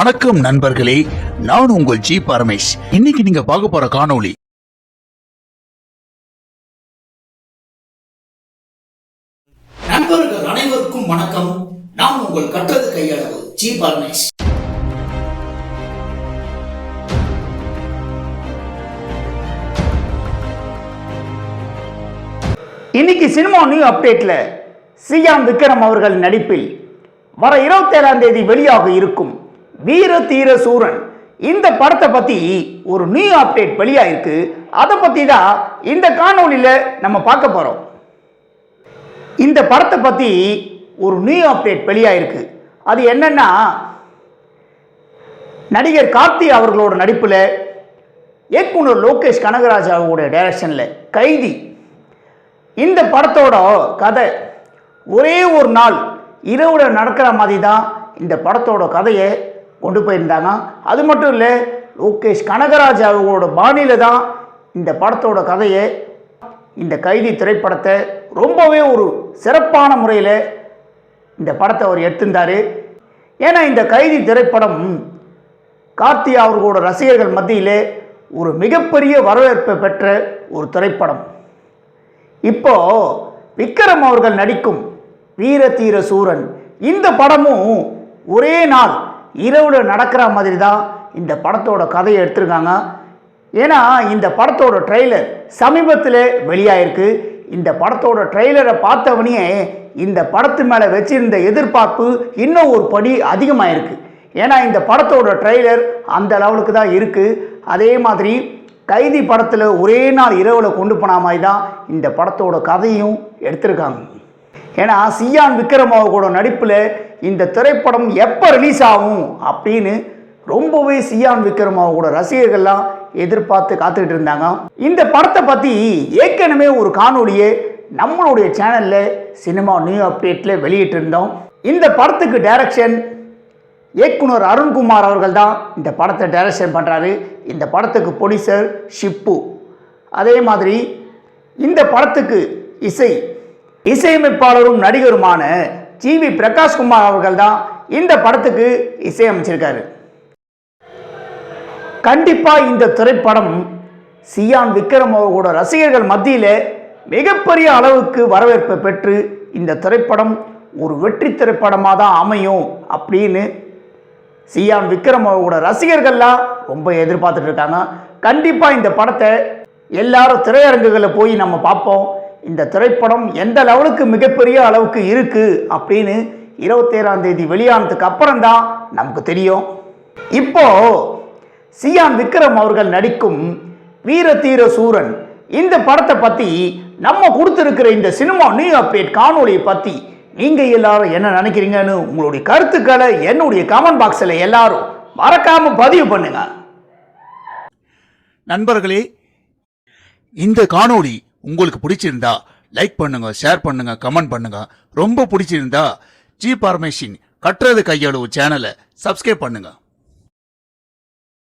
வணக்கம் நண்பர்களே நான் உங்கள் ஜி பரமேஷ். இன்னைக்கு நீங்க பார்க்க போற காணொளி நண்பர்கள் அனைவருக்கும் வணக்கம். நான் உங்கள் கற்றது கையளவு ஜி பரமேஷ். இன்னைக்கு சினிமா நியூ அப்டேட்ல சியாம் விக்ரம் அவர்கள் நடிப்பில் வர இருபத்தேழாம் தேதி வெளியாக இருக்கும் வீர தீர சூரன். இந்த படத்தை பத்தி ஒரு நியூ அப்டேட் வெளியாயிருக்கு. அதை பத்தி தான் இந்த காணொளியில நம்ம பார்க்க போறோம். இந்த படத்தை பத்தி ஒரு நியூ அப்டேட் வெளியாயிருக்கு. அது என்னன்னா நடிகர் கார்த்தி அவர்களோட நடிப்பில் இயக்குனர் லோகேஷ் கனகராஜ் அவருடைய டைரக்ஷனில் கைதி. இந்த படத்தோட கதை ஒரே ஒரு நாள் இரவுல நடக்கிற மாதிரி தான் இந்த படத்தோட கதையை கொண்டு போயிருந்தாங்க அது மட்டும் இல்லை லோகேஷ் கனகராஜ் அவங்களோட பாணியில் தான் இந்த படத்தோட கதையை இந்த கைதி திரைப்படத்தை ரொம்பவே ஒரு சிறப்பான முறையில் இந்த படத்தை அவர் எடுத்திருந்தார். ஏன்னா இந்த கைதி திரைப்படம் கார்த்தி அவர்களோட ரசிகர்கள் மத்தியிலே ஒரு மிகப்பெரிய வரவேற்பை பெற்ற ஒரு திரைப்படம். இப்போ விக்ரம் அவர்கள் நடிக்கும் வீர தீர சூரன் இந்த படமும் ஒரே நாள் இரவில் நடக்கிற மாதிரி தான் இந்த படத்தோட கதையை எடுத்திருக்காங்க. ஏன்னா இந்த படத்தோட ட்ரெய்லர் சமீபத்தில் வெளியாயிருக்கு. இந்த படத்தோட ட்ரெய்லரை பார்த்தவனையே இந்த படத்து மேலே வச்சிருந்த எதிர்பார்ப்பு இன்னும் ஒரு படி அதிகமாயிருக்கு. ஏன்னா இந்த படத்தோட ட்ரெய்லர் அந்த லெவலுக்கு தான் இருக்குது அதே மாதிரி கைதி படத்தில் ஒரே நாள் இரவில் கொண்டு போன மாதிரி தான் இந்த படத்தோட கதையும் எடுத்திருக்காங்க. ஏன்னா சியான் விக்ரமாவோட நடிப்பில் இந்த திரைப்படம் எப்போ ரிலீஸ் ஆகும் அப்படின்னு ரொம்பவே சியான் விக்ரமாவோட ரசிகர்கள்லாம் எதிர்பார்த்து காத்துக்கிட்டு இருந்தாங்க. இந்த படத்தை பற்றி ஏற்கனவே ஒரு காணொலியை நம்மளுடைய சேனலில் சினிமா நியூ அப்டேட்டில் வெளியிட்டிருந்தோம். இந்த படத்துக்கு டைரக்ஷன் இயக்குனர் அருண்குமார் அவர்கள் தான் இந்த படத்தை டைரக்ஷன் பண்ணுறாரு இந்த படத்துக்கு பொடிசர் ஷிப்பு. அதே மாதிரி இந்த படத்துக்கு இசை இசையமைப்பாளரும் நடிகருமான ஜி வி பிரகாஷ்குமார் அவர்கள் தான் இந்த படத்துக்கு இசையமைச்சிருக்காரு. கண்டிப்பாக இந்த திரைப்படம் சியான் விக்ரம் அவர்களோட ரசிகர்கள் மத்தியில் மிகப்பெரிய அளவுக்கு வரவேற்பை பெற்று இந்த திரைப்படம் ஒரு வெற்றி திரைப்படமாக தான் அமையும் அப்படின்னு சியான் விக்ரம் அவர்களோட ரசிகர்கள்லாம் ரொம்ப எதிர்பார்த்துட்டு இருக்காங்க. கண்டிப்பாக இந்த படத்தை எல்லாரும் திரையரங்குகளில் போய் நம்ம பார்ப்போம். இந்த திரைப்படம் எந்த லெவலுக்கு மிகப்பெரிய அளவுக்கு இருக்குது அப்படின்னு இருபத்தேழாம் தேதி வெளியானதுக்கு அப்புறம் தான் நமக்கு தெரியும். இப்போ சியான் விக்ரம் அவர்கள் நடிக்கும் வீரதீர சூரன் இந்த படத்தை பற்றி நம்ம கொடுத்துருக்கிற இந்த சினிமா நியூ அப்டேட் காணொலியை பற்றி நீங்கள் எல்லாரும் என்ன நினைக்கிறீங்கன்னு உங்களுடைய கருத்துக்களை என்னுடைய கமெண்ட் பாக்ஸில் எல்லாரும் மறக்காமல் பதிவு பண்ணுங்க. நண்பர்களே இந்த காணொளி உங்களுக்கு பிடிச்சிருந்தா லைக் பண்ணுங்க ஷேர் பண்ணுங்க கமெண்ட் பண்ணுங்க. ரொம்ப பிடிச்சிருந்தா ஜி பார்மேஷின் கட்டுறது கையளவு சேனலை சப்ஸ்கிரைப் பண்ணுங்கள்